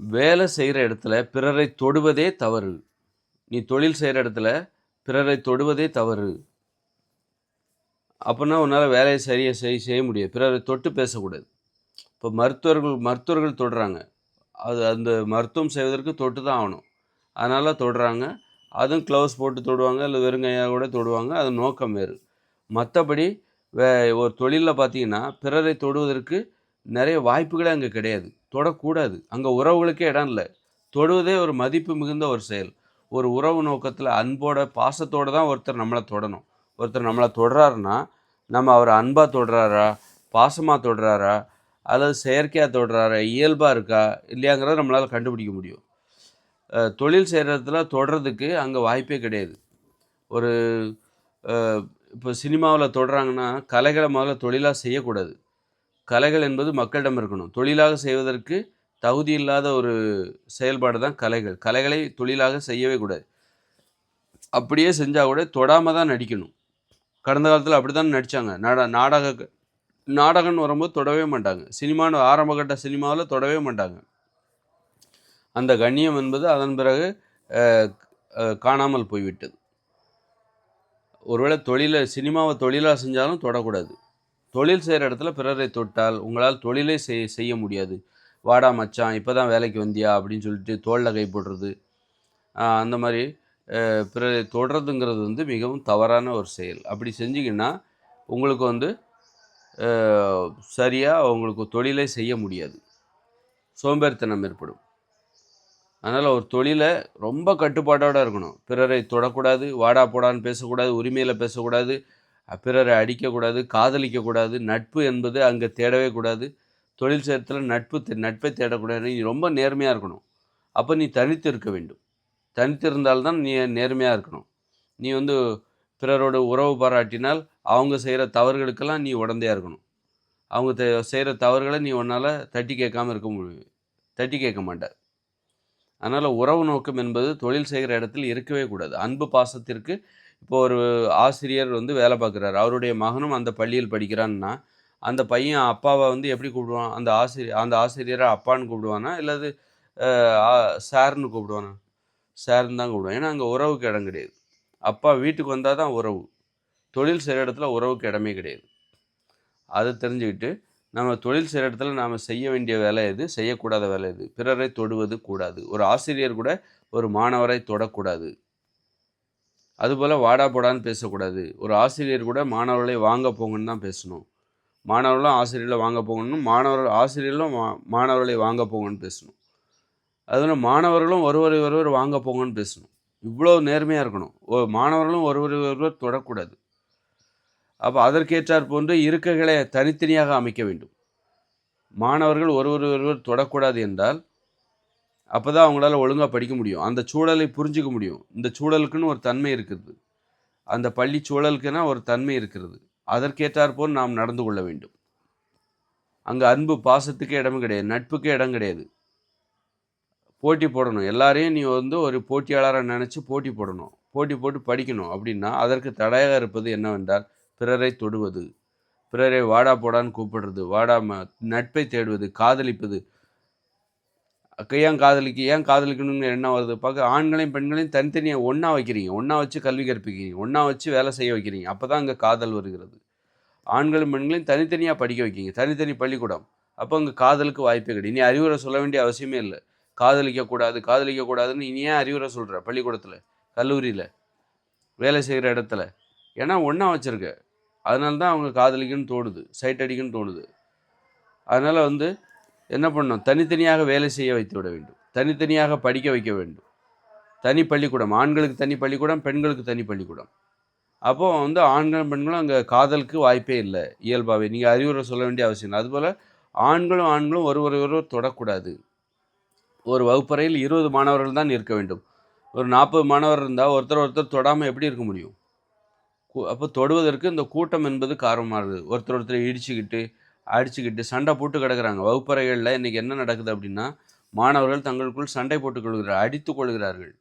வேலை செய்கிற இடத்துல பிறரை தொடுவதே தவறு. நீ தொழில் செய்கிற இடத்துல பிறரை தொடுவதே தவறு. அப்படின்னா உன்னால் வேலையை சரியாக செய் செய்ய முடியாது. பிறரை தொட்டு பேசக்கூடாது. இப்போ மருத்துவர்கள் மருத்துவர்கள் தொடுறாங்க. அது அந்த மருத்துவம் செய்வதற்கு தொட்டு தான் ஆகணும். அதனால் தொடுறாங்க. அதுவும் க்ளவுஸ் போட்டு தொடுவாங்க இல்லை வெறுங்கையாக கூட தொடுவாங்க. அது நோக்கம் வேறு. மற்றபடி வே ஒரு தொழிலில் பார்த்தீங்கன்னா பிறரை தொடுவதற்கு நிறைய வாய்ப்புகளே அங்கே கிடையாது. தொடக்கூடாது. அங்கே உறவுகளுக்கே இடம் இல்லை. தொடுவதே ஒரு மதிப்பு மிகுந்த ஒரு செயல். ஒரு உறவு நோக்கத்தில் அன்போட பாசத்தோடு தான் ஒருத்தர் நம்மளை தொடணும். ஒருத்தர் நம்மளை தொடுறாருன்னா நம்ம அவர் அன்பாக தொடுறாரா பாசமாக தொடுறாரா அல்லது செயற்கையாக தொடுறாரா இயல்பாக இருக்கா இல்லையாங்கிறத நம்மளால் கண்டுபிடிக்க முடியும். தொழில் செய்கிறதுல தொடுறதுக்கு அங்கே வாய்ப்பே கிடையாது. ஒரு இப்போ சினிமாவில் தொடுறாங்கன்னா கலைகளை முதல்ல தொழிலாக செய்யக்கூடாது. கலைகள் என்பது மக்களிடம் இருக்கணும். தொழிலாக செய்வதற்கு தகுதி இல்லாத ஒரு செயல்பாடு தான் கலைகள். கலைகளை தொழிலாக செய்யவே கூடாது. அப்படியே செஞ்சால் கூட தொடாமல் தான் நடிக்கணும். கடந்த காலத்தில் அப்படி தான் நடித்தாங்க நாட நாடக நாடகம்னு வரும்போது தொடவே மாட்டாங்க. சினிமான்னு ஆரம்பகட்ட சினிமாவில் தொடவே மாட்டாங்க. அந்த கண்ணியம் என்பது அதன் பிறகு காணாமல் போய்விட்டது. ஒருவேளை தொழிலை சினிமாவை தொழிலாக செஞ்சாலும் தொடக்கூடாது. தொழில் செய்கிற இடத்துல பிறரை தொட்டால் உங்களால் தொழிலே செய் செய்ய முடியாது. வாடா மச்சான் இப்போ தான் வேலைக்கு வந்தியா? அப்படின்னு சொல்லிட்டு தோளில் கை போடுறது. அந்த மாதிரி பிறரை தொடுறதுங்கிறது வந்து மிகவும் தவறான ஒரு செயல். அப்படி செஞ்சிங்கன்னா உங்களுக்கு வந்து சரியாக உங்களுக்கு தொழிலை செய்ய முடியாது. சோம்பேறித்தனம் ஏற்படும். அதனால் ஒரு தொழிலை ரொம்ப கட்டுப்பாட்டோடு இருக்கணும். பிறரை தொடக்கூடாது வாடா போடான்னு பேசக்கூடாது உரிமையில் பேசக்கூடாது பிறரை அடிக்கக்கூடாது காதலிக்கக்கூடாது நட்பு என்பது அங்கே தேடவே கூடாது. தொழில் செய்யறதுல நட்பு தே- நட்பை தேடக்கூடாது. நீ ரொம்ப நேர்மையாக இருக்கணும். அப்போ நீ தனித்து இருக்க வேண்டும். தனித்து இருந்தால்தான் நீ நேர்மையாக இருக்கணும். நீ வந்து பிறரோட உறவு பாராட்டினால் அவங்க செய்கிற தவறுகளுக்கெல்லாம் நீ உடந்தையாக இருக்கணும். அவங்க செய்கிற தவறுகளை நீ உன்னால் தட்டி கேட்காம இருக்க முடியும் தட்டி கேட்க மாட்டார். அதனால் உறவு நோக்கம் என்பது தொழில் செய்கிற இடத்தில் இருக்கவே கூடாது. அன்பு பாசத்திற்கு இப்போ ஒரு ஆசிரியர் வந்து வேலை பார்க்குறாரு. அவருடைய மகனும் அந்த பள்ளியில் படிக்கிறான்னா அந்த பையன் அப்பாவை வந்து எப்படி கூப்பிடுவான்? அந்த ஆசிரியர் அந்த ஆசிரியரை அப்பான்னு கூப்பிடுவானா? இல்லாது சார்னு கூப்பிடுவானா? சார்னு தான் கூப்பிடுவான். ஏன்னா அங்கே உறவுக்கு இடம் கிடையாது. அப்பா வீட்டுக்கு வந்தால் தான் உறவு. தொழில் செய்கிற இடத்துல உறவுக்கு இடமே கிடையாது. அதை தெரிஞ்சுக்கிட்டு நம்ம தொழில் செய்கிற இடத்துல நாம் செய்ய வேண்டிய வேலை எது? செய்யக்கூடாத வேலை எது? பிறரை தொடுவது கூடாது. ஒரு ஆசிரியர் கூட ஒரு மாணவரை தொடக்கூடாது. அதுபோல் வாடா போடான்னு பேசக்கூடாது. ஒரு ஆசிரியர் கூட மாணவர்களை வாங்க போங்கன்னு தான் பேசணும். மாணவர்களும் ஆசிரியர்களை வாங்க போகணும் மாணவர்கள் ஆசிரியர்களும் மா- மாணவர்களை வாங்க போங்கன்னு பேசணும். அதில் மாணவர்களும் ஒருவரை ஒருவர் வாங்க போங்கன்னு பேசணும். இவ்வளோ நேர்மையாக இருக்கணும். ஓ மாணவர்களும் ஒருவரை ஒருவர் தொடக்கூடாது. அப்போ அதற்கேற்றார் போன்று இருக்கைகளை தனித்தனியாக அமைக்க வேண்டும். மாணவர்கள் ஒருவர் ஒருவர் தொடக்கூடாது என்றால் அப்போ தான் அவங்களால ஒழுங்காக படிக்க முடியும். அந்த சூழலை புரிஞ்சிக்க முடியும். இந்த சூழலுக்குன்னு ஒரு தன்மை இருக்குது. அந்த பள்ளி சூழலுக்குன்னா ஒரு தன்மை இருக்கிறது. அதற்கேற்றாற்போல் நாம் நடந்து கொள்ள வேண்டும். அங்கே அன்பு பாசத்துக்கு இடமும் கிடையாது. நட்புக்கு இடம் கிடையாது. போட்டி போடணும். எல்லாரையும் நீ வந்து ஒரு போட்டியாளராக நினச்சி போட்டி போடணும். போட்டி போட்டு படிக்கணும். அப்படின்னா அதற்கு தடையாக இருப்பது என்னவென்றால் பிறரை தொடுவது பிறரை வாடா போடான்னு கூப்பிடுறது வாடா ம நட்பை தேடுவது காதலிப்பது ஏன் காதலிக்க ஏன் காதலிக்கணும்னு என்ன வருது? பார்க்க ஆண்களையும் பெண்களையும் தனித்தனியாக ஒன்றா வைக்கிறீங்க. ஒன்றா வச்சு கல்வி கற்பிக்கிறீங்க. ஒன்றா வச்சு வேலை செய்ய வைக்கிறீங்க. அப்போ தான் அங்கே காதல் வருகிறது. ஆண்களும் பெண்களையும் தனித்தனியாக படிக்க வைக்கிங்க தனித்தனி பள்ளிக்கூடம். அப்போ அங்கே காதலுக்கு வாய்ப்பே கிடையாது. இனி அறிவுரை சொல்ல வேண்டிய அவசியமே இல்லை. காதலிக்கக்கூடாது காதலிக்கக்கூடாதுன்னு இனி ஏன் அறிவுரை சொல்கிற பள்ளிக்கூடத்தில் கல்லூரியில் வேலை செய்கிற இடத்துல. ஏன்னா ஒன்றா வச்சுருக்க. அதனால தான் அவங்க காதலிக்குன்னு தோணுது. சைட் அடிக்குன்னு தோணுது. அதனால் வந்து என்ன பண்ணணும்? தனித்தனியாக வேலை செய்ய வைத்து விட வேண்டும். தனித்தனியாக படிக்க வைக்க வேண்டும். தனி பள்ளிக்கூடம். ஆண்களுக்கு தனி பள்ளிக்கூடம் பெண்களுக்கு தனி பள்ளிக்கூடம். அப்போது வந்து ஆண்களும் பெண்களும் அங்கே காதலுக்கு வாய்ப்பே இல்லை. இயல்பாகவே. நீங்கள் அறிவுரை சொல்ல வேண்டிய அவசியம் இல்லை. அதுபோல் ஆண்களும் ஆண்களும் ஒருவர் ஒருவர் தொடக்கூடாது. ஒரு வகுப்பறையில் இருபது மாணவர்கள் தான் இருக்க வேண்டும். ஒரு நாற்பது மாணவர் இருந்தால் ஒருத்தர் ஒருத்தர் தொடாமல் எப்படி இருக்க முடியும்? கு- அப்போ தொடுவதற்கு இந்த கூட்டம் என்பது காரணமாகுது ஒருத்தர் ஒருத்தர் இடிச்சுக்கிட்டு அடிச்சுக்கிட்டு சண்டை போட்டு கிடக்குறாங்க. வகுப்பறைகளில் இன்றைக்கி என்ன நடக்குது அப்படின்னா மாணவர்கள் தங்களுக்குள் சண்டை போட்டுக் கொள்கிறார் அடித்து கொள்கிறார்கள்.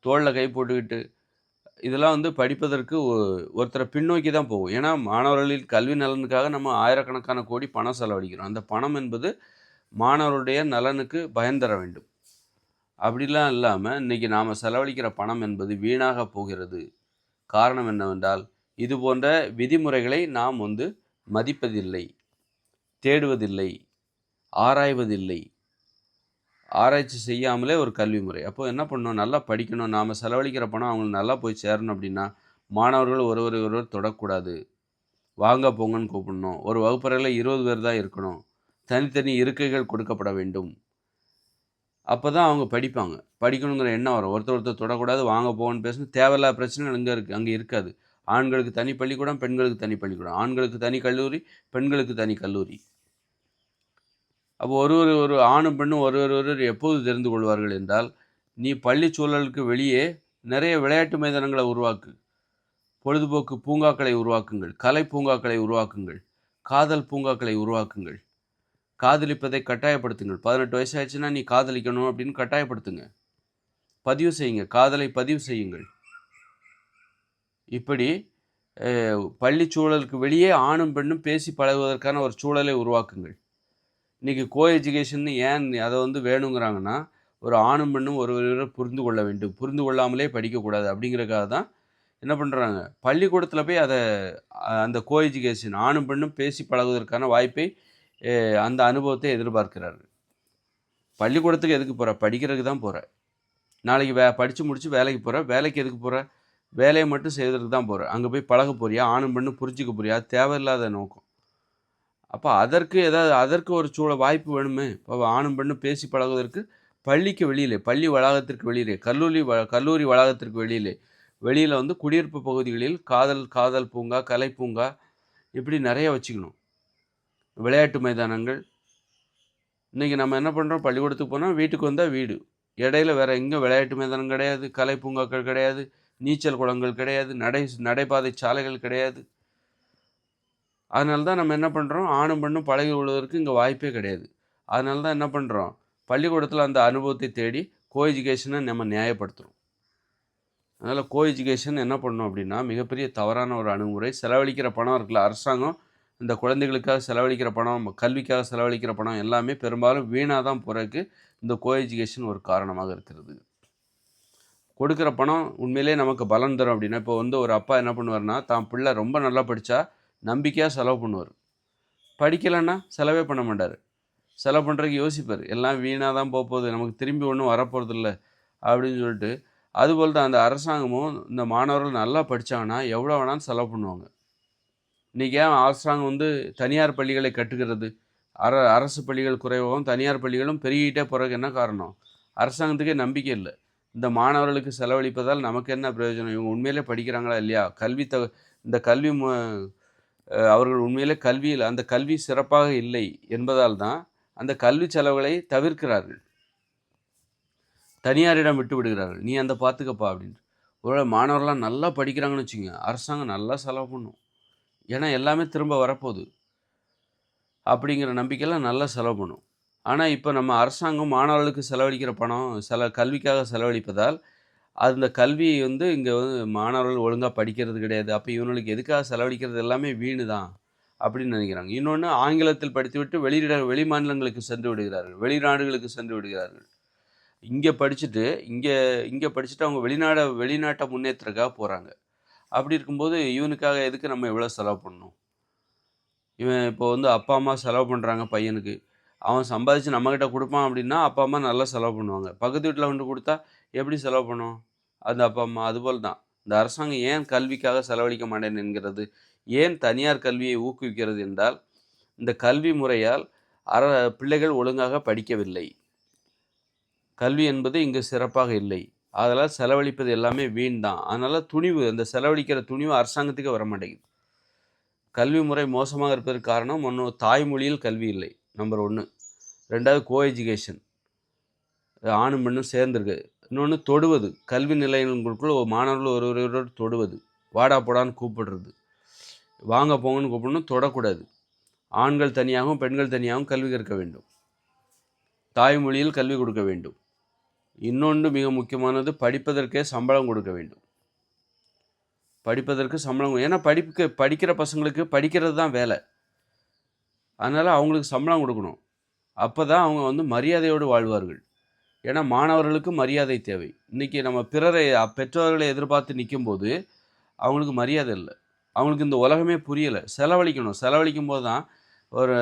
தோளில் கை போட்டுக்கிட்டு இதெல்லாம் வந்து படிப்பதற்கு ஒ- ஒருத்தரை பின்னோக்கி தான் போகும். ஏன்னா மாணவர்களின் கல்வி நலனுக்காக நம்ம ஆயிரக்கணக்கான கோடி பணம் செலவழிக்கிறோம். அந்த பணம் என்பது மாணவருடைய நலனுக்கு பயன் தர வேண்டும். அப்படிலாம் இல்லாமல் இன்றைக்கி நாம் செலவழிக்கிற பணம் என்பது வீணாக போகிறது. காரணம் என்னவென்றால் இது போன்ற விதிமுறைகளை நாம் வந்து மதிப்பதில்லை. தேடுவதில்லை ஆராய்வதில்லை ஆராய்ச்சி செய்யாமலே ஒரு கல்வி முறை. அப்போது என்ன பண்ணணும்? நல்லா படிக்கணும். நாம் செலவழிக்கிற பணம் அவங்களுக்கு நல்லா போய் சேரணும் அப்படின்னா மாணவர்கள் ஒருவர் ஒருவர் தொடக்கூடாது. வாங்க போங்கன்னு கூப்பிடணும். ஒரு வகுப்பறையில் இருபது பேர் தான் இருக்கணும். தனித்தனி இருக்கைகள் கொடுக்கப்பட வேண்டும். அப்போ தான் அவங்க படிப்பாங்க. படிக்கணுங்கிற எண்ணம் வரும். ஒருத்தர் ஒருத்தர் தொடக்கூடாது வாங்க போகணும்னு பேசணும். தேவையில்லாத பிரச்சனைகள் இங்கே இருக்குது அங்கே இருக்காது. ஆண்களுக்கு தனி பள்ளிக்கூடம் பெண்களுக்கு தனி பள்ளிக்கூடம். ஆண்களுக்கு தனி கல்லூரி பெண்களுக்கு தனி கல்லூரி. அப்போ ஒரு ஒரு ஒரு ஆணும் பெண்ணும் ஒரு ஒரு ஒருவர் எப்போது தெரிந்து கொள்வார்கள் என்றால் நீ பள்ளி சூழலுக்கு வெளியே நிறைய விளையாட்டு மைதானங்களை உருவாக்கு. பொழுதுபோக்கு பூங்காக்களை உருவாக்குங்கள். கலை பூங்காக்களை உருவாக்குங்கள். காதல் பூங்காக்களை உருவாக்குங்கள். காதலிப்பதை கட்டாயப்படுத்துங்கள். பதினெட்டு வயசு ஆயிடுச்சுன்னா நீ காதலிக்கணும் அப்படின்னு கட்டாயப்படுத்துங்க. பதிவு செய்யுங்க. காதலை பதிவு செய்யுங்கள். இப்படி பள்ளி சூழலுக்கு வெளியே ஆணும் பெண்ணும் பேசி பழகுவதற்கான ஒரு சூழலை உருவாக்குங்கள். இன்றைக்கி கோ எஜுகேஷன் ஏன் அதை வந்து வேணுங்கிறாங்கன்னா ஒரு ஆணும் பெண்ணும் ஒருவரை புரிந்து கொள்ள வேண்டும். புரிந்து கொள்ளாமலே படிக்கக்கூடாது அப்படிங்கிறக்காக தான் என்ன பண்ணுறாங்க பள்ளிக்கூடத்தில் போய் அதை அந்த கோ எஜுகேஷன் ஆணும் பெண்ணும் பேசி பழகுவதற்கான வாய்ப்பை அந்த அனுபவத்தை எதிர்பார்க்கிறார்கள் பள்ளிக்கூடத்துக்கு எதுக்கு போகிற படிக்கிறதுக்கு தான் போகிற நாளைக்கு வே படித்து முடித்து வேலைக்கு போகிற வேலைக்கு எதுக்கு போகிற வேலையை மட்டும் செய்வதற்கு தான் போகிற அங்கே போய் பழக போறியா? ஆணும் பெண்ணும் புரிஞ்சிக்க போறியா? தேவையில்லாத நோக்கம். அப்போ அதற்கு ஏதாவது அதற்கு ஒரு சூழ வாய்ப்பு வேணுமே? இப்போ ஆணும் பெண்ணும் பேசி பழகுவதற்கு பள்ளிக்கு வெளியிலே பள்ளி வளாகத்திற்கு வெளியிலே கல்லூரி வ கல்லூரி வளாகத்திற்கு வெளியிலே வெளியில் வந்து குடியிருப்பு பகுதிகளில் காதல் காதல் பூங்கா கலை பூங்கா இப்படி நிறைய வச்சுக்கணும். விளையாட்டு மைதானங்கள். இன்றைக்கி நம்ம என்ன பண்ணுறோம் பள்ளிக்கூடத்துக்கு போனால் வீட்டுக்கு வந்தால் வீடு. இடையில வேறு எங்கேயும் விளையாட்டு மைதானம் கிடையாது கலை பூங்காக்கள் கிடையாது நீச்சல் குளங்கள் கிடையாது நடை நடைபாதை சாலைகள் கிடையாது. அதனால தான் நம்ம என்ன பண்ணுறோம் ஆணும் பெண்ணும் பழகி கொள்வதற்கு இங்கே வாய்ப்பே கிடையாது. அதனால தான் என்ன பண்ணுறோம் பள்ளிக்கூடத்தில் அந்த அனுபவத்தை தேடி கோ எஜுகேஷனை நம்ம நியாயப்படுத்துகிறோம் அதனால் கோ எஜுகேஷன் என்ன பண்ணணும் அப்படின்னா மிகப்பெரிய தவறான ஒரு அணுகுமுறை. செலவழிக்கிற பணம் இருக்குல்ல அரசாங்கம் இந்த குழந்தைகளுக்காக செலவழிக்கிற பணம் கல்விக்காக செலவழிக்கிற பணம் எல்லாமே பெரும்பாலும் வீணாக தான் போகிறதுக்கு இந்த கோ எஜுகேஷன் ஒரு காரணமாக இருக்கிறது. கொடுக்குற பணம் உண்மையிலே நமக்கு பலன் தரும் அப்படின்னா இப்போ வந்து ஒரு அப்பா என்ன பண்ணுவார்னா தான் பிள்ளை ரொம்ப நல்லா படித்தா நம்பிக்கையாக செலவு பண்ணுவார். படிக்கலைன்னா செலவே பண்ண மாட்டார். செலவு பண்ணுறதுக்கு யோசிப்பார். எல்லாம் வீணாக தான் போக போகுது. நமக்கு திரும்பி ஒன்றும் வரப்போகிறதில்ல அப்படின்னு சொல்லிட்டு அதுபோல் தான் அந்த அரசாங்கமும் இந்த மாணவர்கள் நல்லா படித்தாங்கன்னா எவ்வளோ வேணாலும் செலவு பண்ணுவாங்க. இன்றைக்கி ஏன் அரசாங்கம் வந்து தனியார் பள்ளிகளை கட்டுகிறது? அர அரசு பள்ளிகள் குறைவாகவும் தனியார் பள்ளிகளும் பெருகிட்டே போகிறதுக்கு என்ன காரணம்? அரசாங்கத்துக்கே நம்பிக்கை இல்லை. இந்த மாணவர்களுக்கு செலவழிப்பதால் நமக்கு என்ன பிரயோஜனம்? இவங்க உண்மையிலே படிக்கிறாங்களா இல்லையா? கல்வி த இந்த கல்வி அவர்கள் உண்மையிலே கல்வியில் அந்த கல்வி சிறப்பாக இல்லை என்பதால் தான் அந்த கல்வி செலவுகளை தவிர்க்கிறார்கள். தனியாரிடம் விட்டு விடுகிறார்கள். நீ அந்த பார்த்துக்கப்பா அப்படின்ட்டு. ஒரு மாணவர்கள்லாம் நல்லா படிக்கிறாங்கன்னு வச்சுக்கோங்க. அரசாங்கம் நல்லா செலவு பண்ணும். ஏன்னா எல்லாமே திரும்ப வரப்போகுது. அப்படிங்கிற நம்பிக்கையெல்லாம் நல்லா செலவு பண்ணும். ஆனால் இப்போ நம்ம அரசாங்கம் மாணவர்களுக்கு செலவழிக்கிற பணம் செல கல்விக்காக செலவழிப்பதால் அந்த கல்வி வந்து இங்கே வந்து மாணவர்கள் ஒழுங்காக படிக்கிறது கிடையாது. அப்போ இவனுக்கு எதுக்காக செலவழிக்கிறது எல்லாமே வீணு தான் அப்படின்னு நினைக்கிறாங்க. இன்னொன்று ஆங்கிலத்தில் படித்துவிட்டு வெளியிட வெளி மாநிலங்களுக்கு சென்று விடுகிறார்கள். வெளிநாடுகளுக்கு சென்று விடுகிறார்கள். இங்கே படிச்சுட்டு இங்கே இங்கே படிச்சுட்டு அவங்க வெளிநாட வெளிநாட்டை முன்னேற்றக்காக போகிறாங்க அப்படி இருக்கும்போது இவனுக்காக எதுக்கு நம்ம இவ்வளோ செலவு பண்ணணும்? இவன் இப்போ வந்து அப்பா அம்மா செலவு பண்ணுறாங்க பையனுக்கு. அவன் சம்பாதிச்சு நம்மக்கிட்ட கொடுப்பான் அப்படின்னா அப்பா அம்மா நல்லா செலவு பண்ணுவாங்க. பக்கத்து வீட்டில் கொண்டு கொடுத்தா எப்படி செலவு பண்ணும்? அந்த அப்பா அம்மா அதுபோல் தான் இந்த அரசாங்கம் ஏன் கல்விக்காக செலவழிக்க மாட்டேன் என்கிறது? ஏன் தனியார் கல்வியை ஊக்குவிக்கிறது என்றால் இந்த கல்வி முறையால் அற பிள்ளைகள் ஒழுங்காக படிக்கவில்லை. கல்வி என்பது இங்கு சிறப்பாக இல்லை. அதனால் செலவழிப்பது எல்லாமே வீண் தான் அதனால் துணிவு அந்த செலவழிக்கிற துணிவு அரசாங்கத்துக்கு வர மாட்டேங்குது கல்வி முறை மோசமாக இருப்பதற்கு காரணம் ஒன்று தாய்மொழியில் கல்வி இல்லை. நம்பர் ஒன்று ரெண்டாவது கோ எஜுகேஷன் ஆணும் பெண்ணும் சேர்ந்துருக்கு. இன்னொன்று தொடுவது. கல்வி நிலையங்களுக்குள்ள மாணவர்கள் ஒரு ஒருவரோடு தொடுவது. வாடா போடான்னு கூப்பிடுறது. வாங்க போங்கன்னு கூப்பிடணும் தொடக்கூடாது. ஆண்கள் தனியாகவும் பெண்கள் தனியாகவும் கல்வி கற்க வேண்டும். தாய்மொழியில் கல்வி கொடுக்க வேண்டும். இன்னொன்று மிக முக்கியமானது படிப்பதற்கே சம்பளம் கொடுக்க வேண்டும். படிப்பதற்கு சம்பளம் ஏன்னா படிப்புக்கு படிக்கிற பசங்களுக்கு படிக்கிறது தான் வேலை. அதனால் அவங்களுக்கு சம்பளம் கொடுக்கணும். அப்போ தான் அவங்க வந்து மரியாதையோடு வாழ்வார்கள். ஏன்னா மாணவர்களுக்கு மரியாதை தேவை. இன்றைக்கி நம்ம பிறரை பெற்றோர்களை எதிர்பார்த்து நிற்கும்போது அவங்களுக்கு மரியாதை இல்லை. அவங்களுக்கு இந்த உலகமே புரியலை. செலவழிக்கணும். செலவழிக்கும் போது தான் ஒரு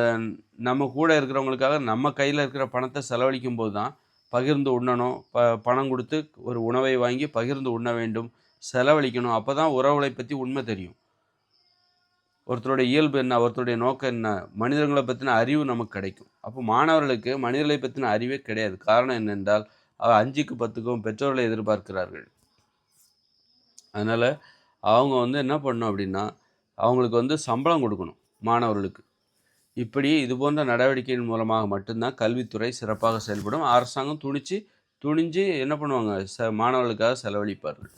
நம்ம கூட இருக்கிறவங்களுக்காக நம்ம கையில் இருக்கிற பணத்தை செலவழிக்கும் போது தான் பகிர்ந்து உண்ணணும். ப பணம் கொடுத்து ஒரு உணவை வாங்கி பகிர்ந்து உண்ண வேண்டும். செலவழிக்கணும். அப்போ தான் உறவுகளை பற்றி உண்மை தெரியும். ஒருத்தருடைய இயல்பு என்ன ஒருத்தருடைய நோக்கம் என்ன மனிதர்களை பற்றின அறிவு நமக்கு கிடைக்கும். அப்போ மாணவர்களுக்கு மனிதர்களை பற்றின அறிவே கிடையாது. காரணம் என்னென்றால் அவள் அஞ்சுக்கு பத்துக்கும் பெற்றோர்களை எதிர்பார்க்கிறார்கள். அதனால் அவங்க வந்து என்ன பண்ணணும் அப்படின்னா அவங்களுக்கு வந்து சம்பளம் கொடுக்கணும் மாணவர்களுக்கு. இப்படி இது போன்ற நடவடிக்கையின் மூலமாக மட்டும்தான் கல்வித்துறை சிறப்பாக செயல்படும். அரசாங்கம் துணிச்சு துணிஞ்சு என்ன பண்ணுவாங்க? ச மாணவர்களுக்காக செலவழிப்பார்கள்.